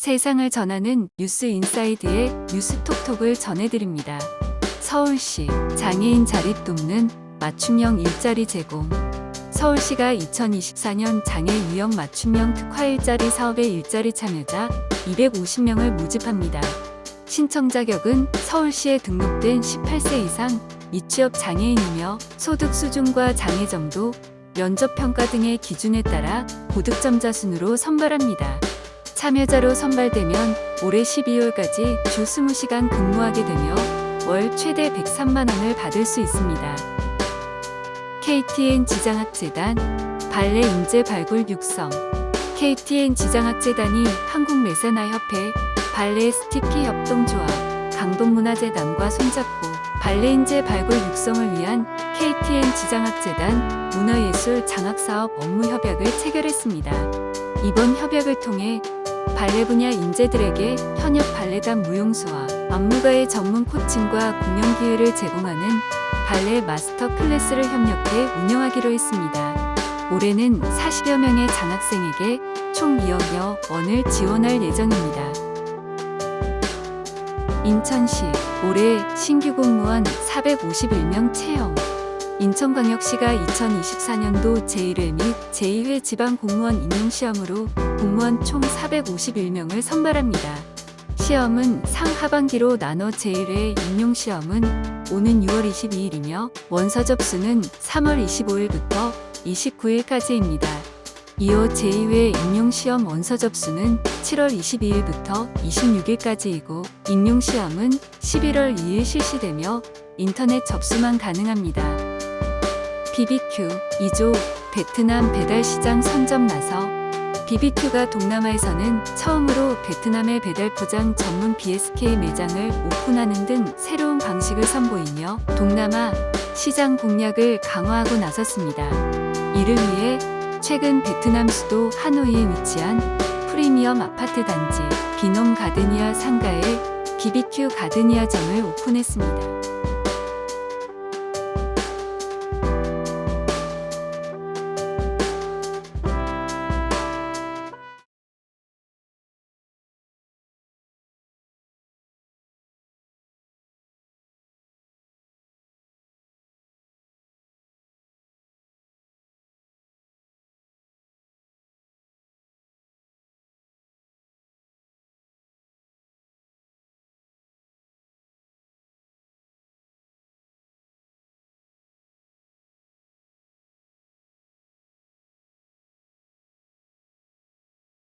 세상을 전하는 뉴스 인사이드의 뉴스 톡톡을 전해드립니다. 서울시 장애인 자립 돕는 맞춤형 일자리 제공. 서울시가 2024년 장애 유형 맞춤형 특화 일자리 사업에 일자리 참여자 250명을 모집합니다. 신청 자격은 서울시에 등록된 18세 이상 미취업 장애인이며 소득 수준과 장애 정도, 면접 평가 등의 기준에 따라 고득점자 순으로 선발합니다. 참여자로 선발되면 올해 12월까지 주 20시간 근무하게 되며 월 최대 103만 원을 받을 수 있습니다. KTN 지장학재단 발레 인재 발굴 육성 KTN 지장학재단이 한국매사나협회 발레 스티피 협동조합 강동문화재단과 손잡고 발레 인재 발굴 육성을 위한 KTN 지장학재단 문화예술 장학사업 업무 협약을 체결했습니다. 이번 협약을 통해 발레 분야 인재들에게 현역 발레단 무용수와 안무가의 전문 코칭과 공연 기회를 제공하는 발레 마스터 클래스를 협력해 운영하기로 했습니다. 올해는 40여 명의 장학생에게 총 2억여 원을 지원할 예정입니다. 인천시 올해 신규 공무원 451명 채용 인천광역시가 2024년도 제1회 및 제2회 지방공무원 임용시험으로 공무원 총 451명을 선발합니다. 시험은 상하반기로 나눠 제1회 임용시험은 오는 6월 22일이며 원서 접수는 3월 25일부터 29일까지입니다. 이어 제2회 임용시험 원서 접수는 7월 22일부터 26일까지이고 임용시험은 11월 2일 실시되며 인터넷 접수만 가능합니다. BBQ 2조 베트남 배달 시장 선점 나서 BBQ가 동남아에서는 처음으로 베트남의 배달 포장 전문 BSK 매장을 오픈하는 등 새로운 방식을 선보이며 동남아 시장 공략을 강화하고 나섰습니다. 이를 위해 최근 베트남 수도 하노이에 위치한 프리미엄 아파트 단지 비놈 가드니아 상가에 BBQ 가드니아점을 오픈했습니다.